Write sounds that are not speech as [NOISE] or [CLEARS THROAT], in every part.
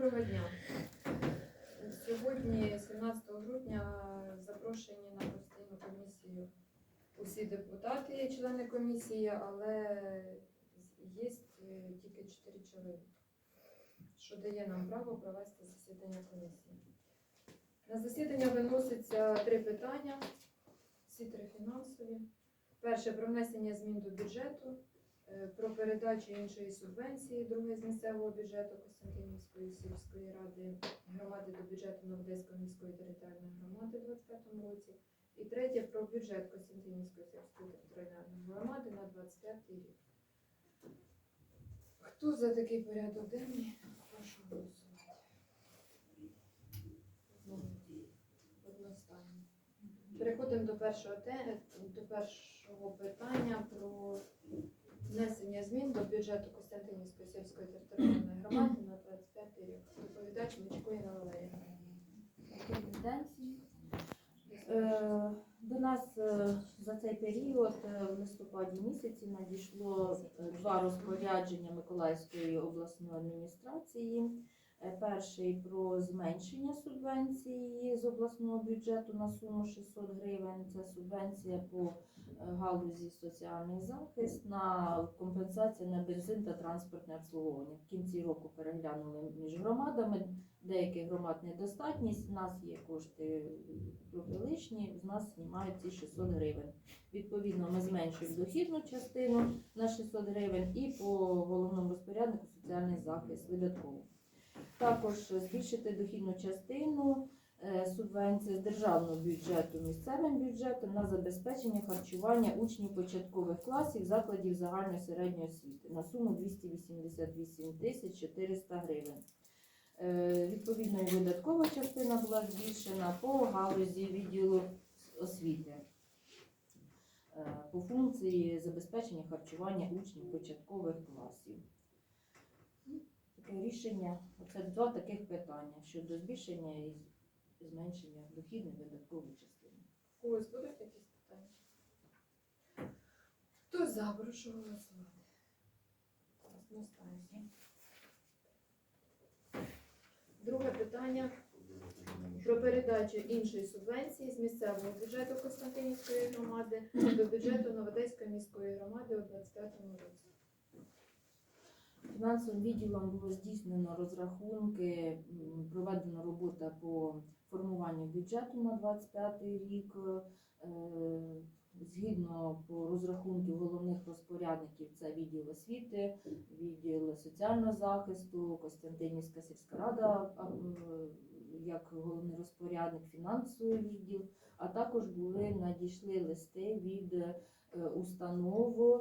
Доброго дня. Сьогодні, 17 грудня, запрошені на постійну комісію усі депутати, члени комісії, але є тільки 4 чоловіки, що дає нам право провести засідання комісії. На засідання виноситься три питання, всі три фінансові. Перше про внесення змін до бюджету. Е, про передачу іншої субвенції, друге з місцевого бюджету Костянтинівської сільської ради громади до бюджету Новодеської міської територіальної громади у 2025 році. І третє про бюджет Костянтинівської сільської територіальної громади на 25 рік. Хто за такий порядок денний? Прошу голосувати. Одностайно. Переходимо до першого те, до першого питання про змін до бюджету Костянтинівської сільської територіальної громади на 25 рік. Доповідач Мичко Інна Валеріївна. Добрий день. Е, До нас е, за цей період е, в листопаді місяці надійшло е, два розпорядження Миколаївської обласної адміністрації. Е, Перший про зменшення субвенції з обласного бюджету на суму 600 гривень. Це субвенція по е, галузі соціальний захист на компенсацію на бензин та транспортне обслуговування. В кінці року переглянули між громадами деяких громад недостатність, у нас є кошти трохи лишні, з нас знімають ці 600 гривень. Відповідно, ми зменшуємо дохідну частину на 600 гривень і по головному розпоряднику соціальний захист видатково. Також збільшити дохідну частину е, субвенції з державного бюджету місцевим бюджетом на забезпечення харчування учнів початкових класів закладів загальної середньої освіти на суму 288 тисяч 400 гривень. Е, Відповідно, і видаткова частина була збільшена по галузі відділу освіти е, по функції забезпечення харчування учнів початкових класів. Рішення, це два таких питання щодо збільшення і зменшення дохідної видаткової частини. У когось будуть якісь питання? Хто за, прошу голосувати. Одностайно. Друге питання про передачу іншої субвенції з місцевого бюджету Костянтинівської громади до бюджету Новодеської міської громади у 2025 році. Фінансовим відділом було здійснено розрахунки, проведена робота по формуванню бюджету на 25 рік. Е, Згідно по розрахунку головних розпорядників, це відділ освіти, відділ соціального захисту, Костянтинівська сільська рада як головний розпорядник, фінансовий відділ, а також були надійшли листи від е, установ,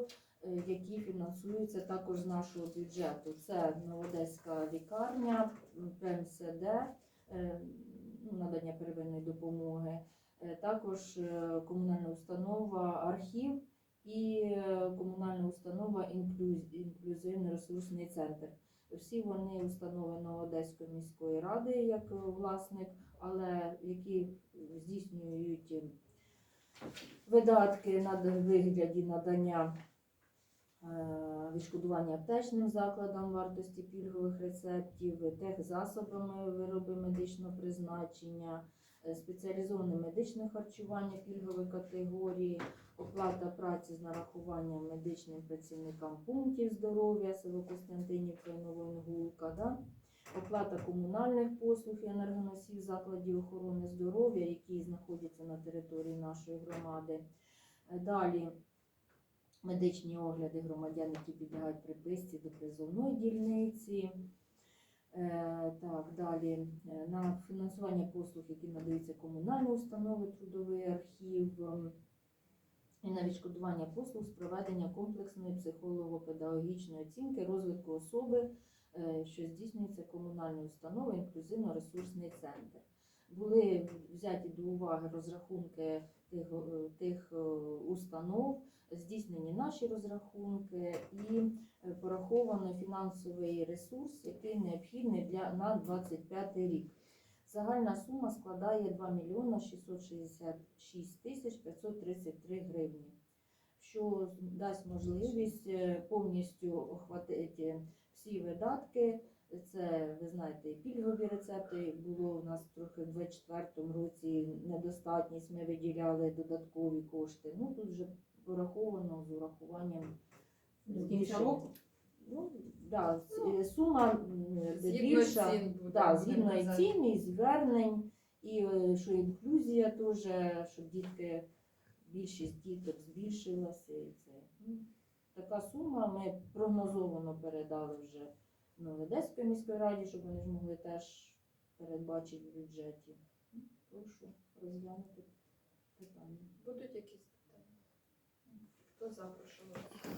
які фінансуються також з нашого бюджету. Це Новодеська лікарня, ПМСД, е, ну, надання первинної допомоги, е, також е, комунальна установа архів і е, комунальна установа інклюзивний ресурсний центр. Всі вони установи Новодеської міської ради як е, власник, але які здійснюють е, видатки на вигляді надання е, відшкодування аптечним закладам вартості пільгових рецептів, техзасобами вироби медичного призначення, е, спеціалізоване медичне харчування пільгової категорії, оплата праці з нарахуванням медичним працівникам пунктів здоров'я, село Костянтинівка і Новоінгулка, да? оплата комунальних послуг і енергоносів закладів охорони здоров'я, які знаходяться на території нашої громади. Е, Далі медичні огляди громадян, які підлягають приписці до призовної дільниці. Е, Так, далі е, на фінансування послуг, які надаються комунальні установи, трудовий архів, ем, і на відшкодування послуг з проведення комплексної психолого-педагогічної оцінки розвитку особи, е, що здійснюється комунальною установою інклюзивно-ресурсний центр. Були взяті до уваги розрахунки тих, тих установ, здійснені наші розрахунки і е, пораховано фінансовий ресурс, який необхідний для на 25 рік. Загальна сума складає 2 мільйона 666 тисяч 533 гривні, що дасть можливість е, повністю охватити всі видатки Це, ви знаєте, пільгові рецепти було у нас трохи в 24-му році недостатність. Ми виділяли додаткові кошти. Ну тут вже пораховано з урахуванням кінця року? Ну, да, с- е, сума більша. Да, згідно цін, і звернень, і е, що інклюзія теж, щоб дітки, більшість діток збільшилася. І це. Ну, така сума ми прогнозовано передали вже ну, Одеської міської раді, щоб вони ж могли теж передбачити в бюджеті. Ну, Прошу розглянути питання. Будуть якісь? Хто за, прошу голосувати.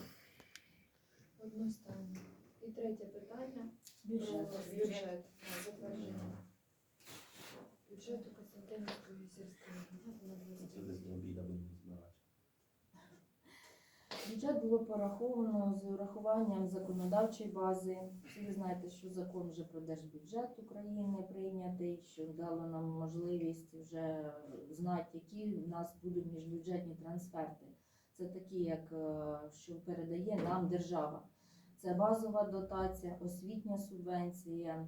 Одностайно. І третє питання. Бюджет. Про Бюджет. на Затвердження. Бюджету Костянтинівської сільської громади на Це 20 десь до обіду будемо збирати. Бюджет було пораховано з урахуванням законодавчої бази. Всі ви знаєте, що закон вже про держбюджет України прийнятий, що дало нам можливість вже знати, які в нас будуть міжбюджетні трансферти. Це такі, як е, що передає нам держава. Це базова дотація, освітня субвенція.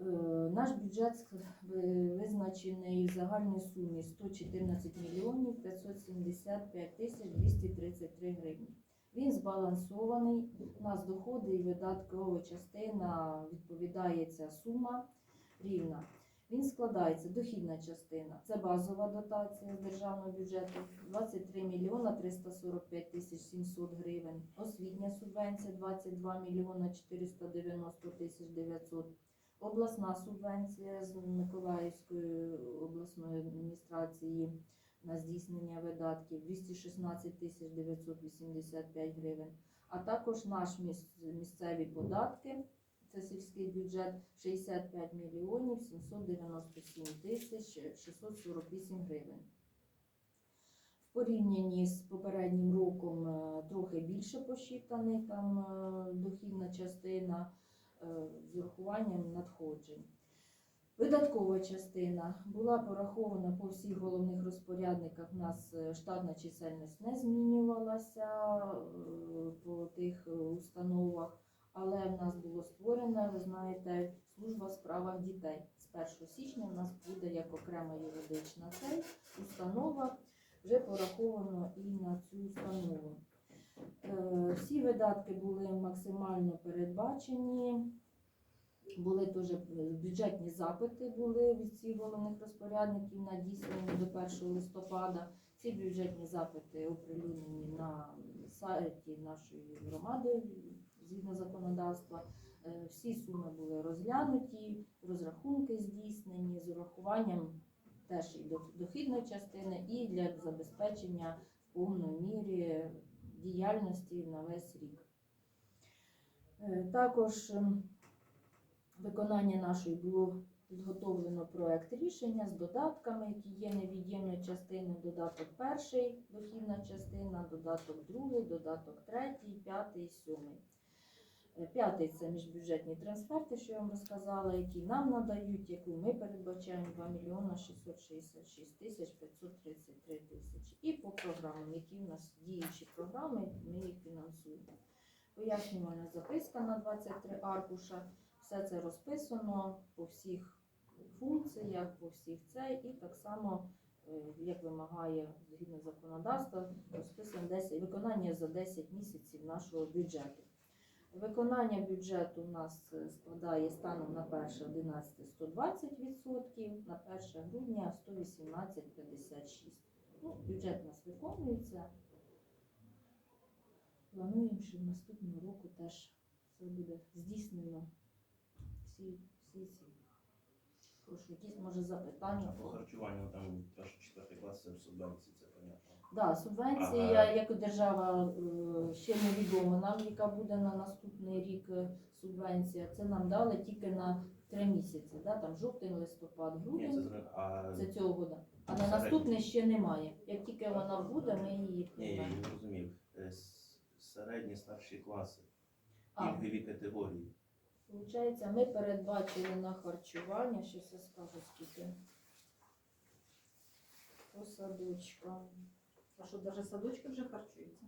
Е, Наш бюджет визначений в загальній сумі 114 мільйонів 575 тисяч 233 гривні. Він збалансований. У нас доходи і видаткова частина відповідає ця сума рівна. Він складається дохідна частина. Це базова дотація з державного бюджету 23 мільйона 345 тисяч 700 гривень. Освітня субвенція 22 мільйона 490 тисяч 900 Обласна субвенція з Миколаївської обласної адміністрації на здійснення видатків 216 тисяч 985 гривень. А також наш міс- місцеві податки, це сільський бюджет 65 мільйонів 797 тисяч 648 гривень. В порівнянні з попереднім роком е, трохи більше посчитаний там е, дохідна частина е, з урахуванням надходжень. Видаткова частина була порахована по всіх головних розпорядниках. У нас штатна чисельність не змінювалася по тих установах, але в нас було створена, ви знаєте, служба в справах дітей. З 1 січня в нас буде як окрема юридична цей установа. Вже пораховано і на цю установу. Е, Всі видатки були максимально передбачені. Були теж е, бюджетні запити були від всіх головних розпорядників надіслані до 1 листопада. Ці бюджетні запити оприлюднені на сайті нашої громади згідно законодавства. Е, Всі суми були розглянуті, розрахунки здійснені з урахуванням теж і дохідної частини, і для забезпечення в повній мірі діяльності на весь рік. Е, Також ем, виконання нашої було підготовлено проект рішення з додатками, які є невід'ємною частиною. Додаток перший, дохідна частина, додаток другий, додаток третій, п'ятий, сьомий. Е, П'ятий це міжбюджетні трансферти, що я вам розказала, які нам надають, яку ми передбачаємо 2 мільйона 666 тисяч 533 тисячі. І по програмам, які в нас діючі програми, ми їх фінансуємо. Пояснювальна записка на 23 аркуша. Все це розписано по всіх функціях, по всіх цей, і так само, е, як вимагає згідно законодавства, розписано 10, виконання за 10 місяців нашого бюджету. Виконання бюджету у нас е, складає станом на 1.11 120%, на 1 грудня 118,56%. Ну, бюджет у нас виконується. Плануємо, що в наступному року теж все буде здійснено. Всі, всі ці. Прошу, якісь може запитання? По харчуванню там перший четвертий клас це в субвенції, це понятно. Да, субвенція, Ага. як держава е, ще невідомо. Нам яка буде на наступний рік е, субвенція. Це нам дали тільки на три місяці. Да? Там жовтень, листопад, Ні, це грудень. а Це цього года. А на Середньо. наступний ще немає. Як тільки вона буде, ми її ні, я приймемо. не зрозумів. Е, с- Середні старші класи, А, пільгові категорії. Получається, ми передбачили на харчування, що я скажу скільки. По садочкам. А що, навіть садочки вже харчуються?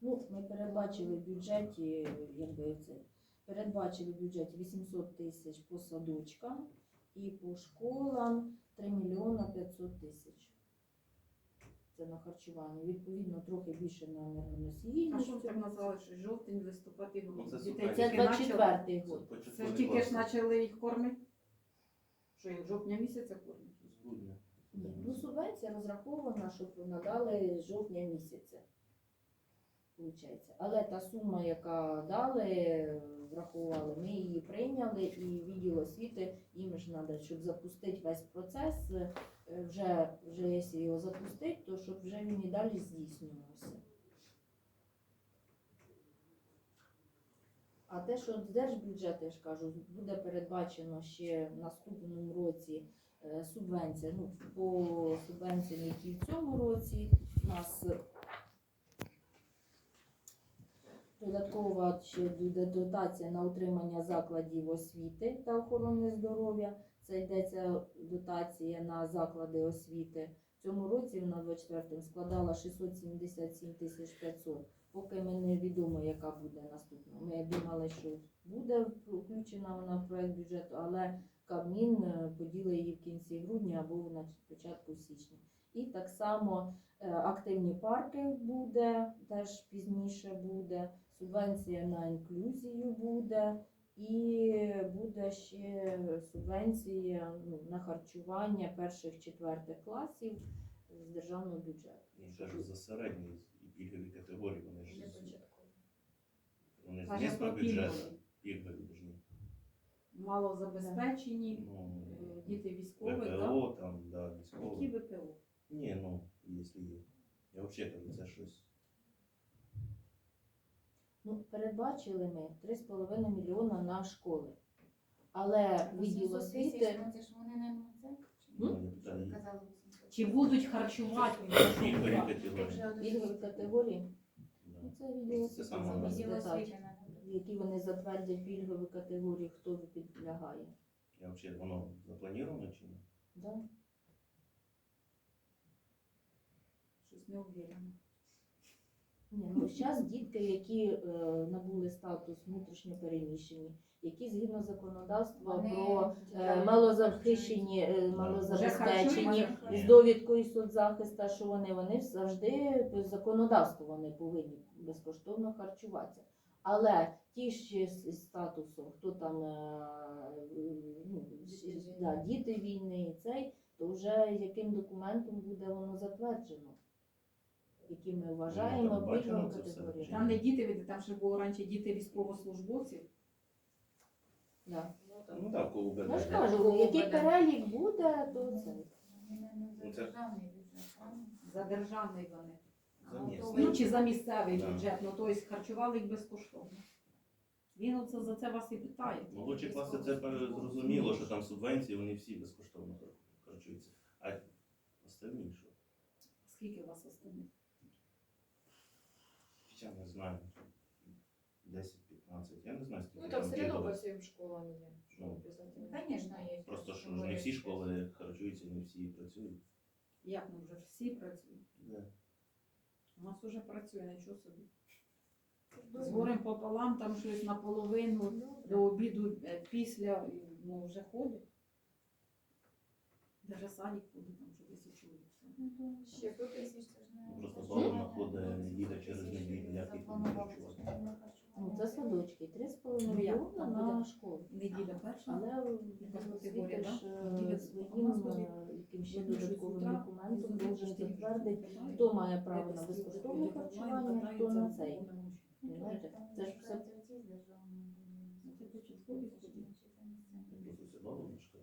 Ну, ми передбачили в бюджеті, якби це передбачили в бюджеті 800 тисяч по садочкам і по школам 3 мільйона 500 тисяч. Це на харчування. Відповідно, трохи більше на енергоносії. А що так цьому називали, що жовтень, листопад і Ну, грудень? це Дітей супер. Це тільки 24-й Це год. Це ж тільки ж почали їх кормити? Що їх жовтня місяця кормять? З грудня. Ну субвенція розрахована, щоб надали з жовтня місяця. Получається. Але та сума, яка дали, врахували, ми її прийняли і відділ освіти їм ж треба, щоб запустити весь процес, е, вже, вже якщо його запустити, то щоб вже він і далі здійснювався. А те, що з держбюджету, я ж кажу, буде передбачено ще в наступному році субвенція. Ну, по субвенціям, які в цьому році у нас додаткова ще дотація на утримання закладів освіти та охорони здоров'я. Це йдеться дотація на заклади освіти. В цьому році вона 24 складала 677 тисяч 500. Поки ми не відомо, яка буде наступна. Ми думали, що буде включена вона в проект бюджету, але Кабмін е, поділить її в кінці грудня або на початку січня. І так само е, активні парки буде, теж пізніше буде, субвенція на інклюзію буде, і буде ще субвенція ну, на харчування перших четвертих класів з державного бюджету. Я ж кажу, за середні і пільгові категорії, вони ж Для з- початкового. вони з місцевого бюджету. пільгові. Малозабезпечені, Ну, е, діти військових, так? ВПО там, да, Які. ВПО? Ні, ну, якщо є. Я взагалі кажу, це щось. Ну, передбачили ми 3,5 мільйона на школи. Але відділ освіти Ну, це ж вони не на це? Ну, я питаю, казали Чи будуть харчувати? Пільгові категорії. пільгові категорії. Да. Ну, це відділ Це освіти саме. Відділ освіти які вони затвердять пільгові категорії, хто підлягає. Я взагалі, воно заплановано чи ні? Да? Щось не уверена. Ні, ну зараз дітки, які е, набули статус внутрішньо переміщені, які згідно законодавства Вони про е, малозахищені, е, Вже малозабезпечені харчують? з довідкою соцзахисту, що вони, вони завжди по законодавству вони повинні безкоштовно харчуватися. Але ті ще з з статусом, хто там е, ну, Діти війни. да, діти війни і цей, то вже яким документом буде воно затверджено, які ми вважаємо там бачено пільговими це все? категоріями. Там не діти, видите, там ще було раніше діти військовослужбовців. Да. Ну так, коли УБД. Я ж да. кажу, який перелік буде, то це. Ну, за державний бюджет. За державний вони. За місце. Ну, чи за місцевий Да. бюджет, ну тобто харчували їх безкоштовно. Він оце за це вас і питає. Молодші класи це пер- зрозуміло, що там субвенції, вони всі безкоштовно харчуються. А останні що? Скільки у вас остальних? Я не знаю. 10-15. Я не знаю, скільки Ну там там все одно по всім школам є. що Ну, є. Просто що ж не всі школи харчуються, не всі працюють. Як ми вже всі працюють? Да. У нас вже працює, нічого собі. З горем пополам, там щось наполовину, до обіду е, після, ну вже ходять. Даже садик ходить, там вже 10 чоловік. Ще тут Тисяч це ж не- Просто ж ходить, їде через неділю, як їх харчувати? Це Ну, це садочки, 3,5 Ну, мільйона на школу. Неділя перша. Але Якась освіти ж е, своїм яким ще додатковим документом обіду затвердити, хто має право на безкоштовне харчування, хто на цей. Ну, там це ж все- Ну.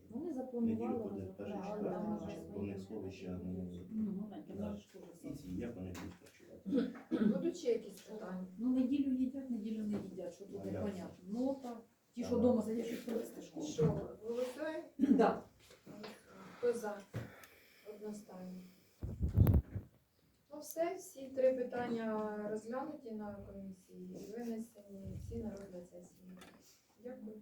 Вони запланували, да. вони сховища, ну, Ну, як вони будуть? Будуть ще якісь питання. Ну, неділю їдять, неділю не їдять, що тут А не як понятно. Ну, так. Ті, що вдома сидять, щось повести школу. Що, голосуємо? [CLEARS THROAT] Да. Хто за? Одностайно. Ну все, всі три питання розглянуті на комісії і винесені всі на розгляд сесії. Дякую.